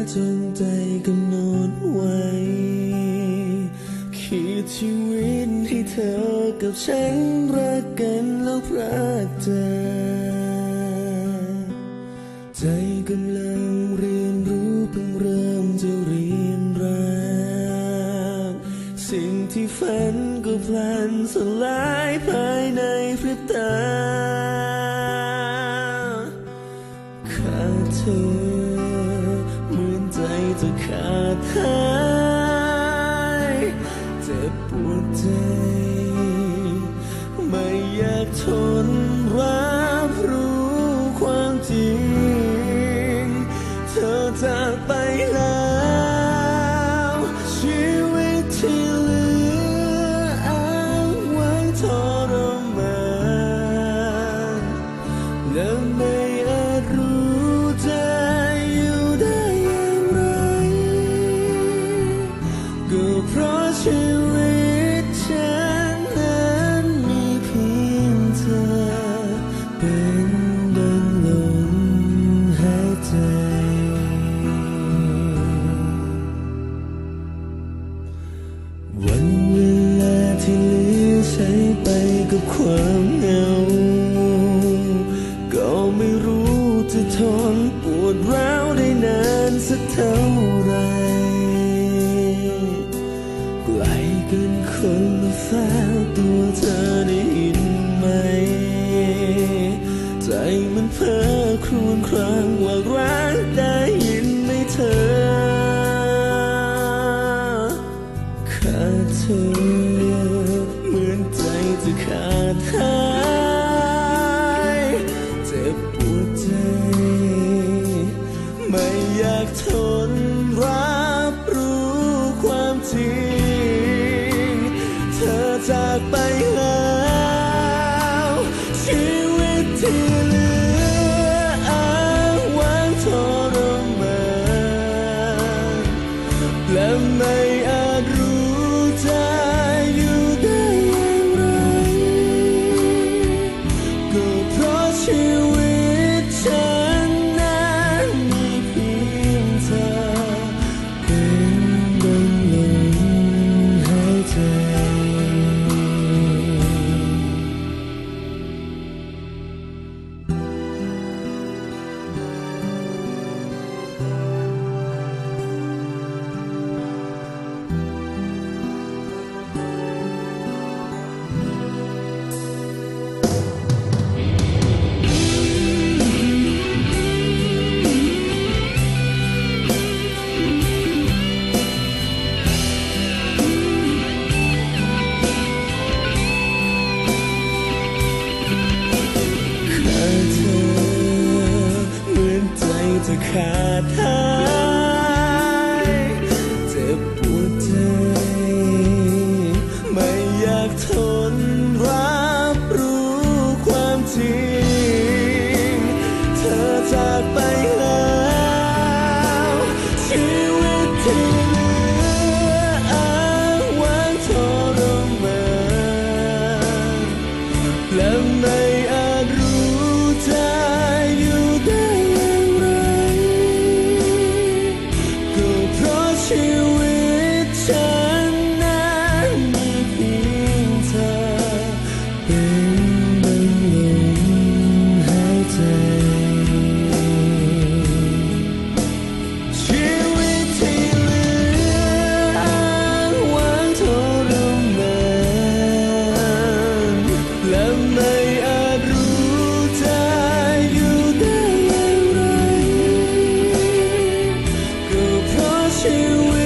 อคือคนที่ฟ้าจงใจกำหนดไว้ขีดชีวิตให้เธอกับฉันรักกันแล้วพรากจากใจกำลังเรียนรู้เพิ่งเริ่มจะเรียนรัก สิ่งที่ฝันก็พลันสลายภายในพริบตาขาดเธอ จะขาดหายเจ็บปวดใจ ไม่อยากทนรับรู้ความจริง เธอจากไปแล้ว ชีวิตที่เหลืออ้างไว้ทรมานและไม่ ชีวิตฉันนั้นมีเพียงเธอ เป็นดังลมหายใจ วันเวลาที่เหลือใช้ไปกับความเหงา ก็ไม่รู้จะทนปวดร้าวได้นานสักเท่า ใจมันเพ้อครวญครางว่ารักได้ยินไหมเธอขาดเธอเหมือนใจจะขาดหา และไม่ ขาดหายเจ็บปวดใจไม่อยากทน you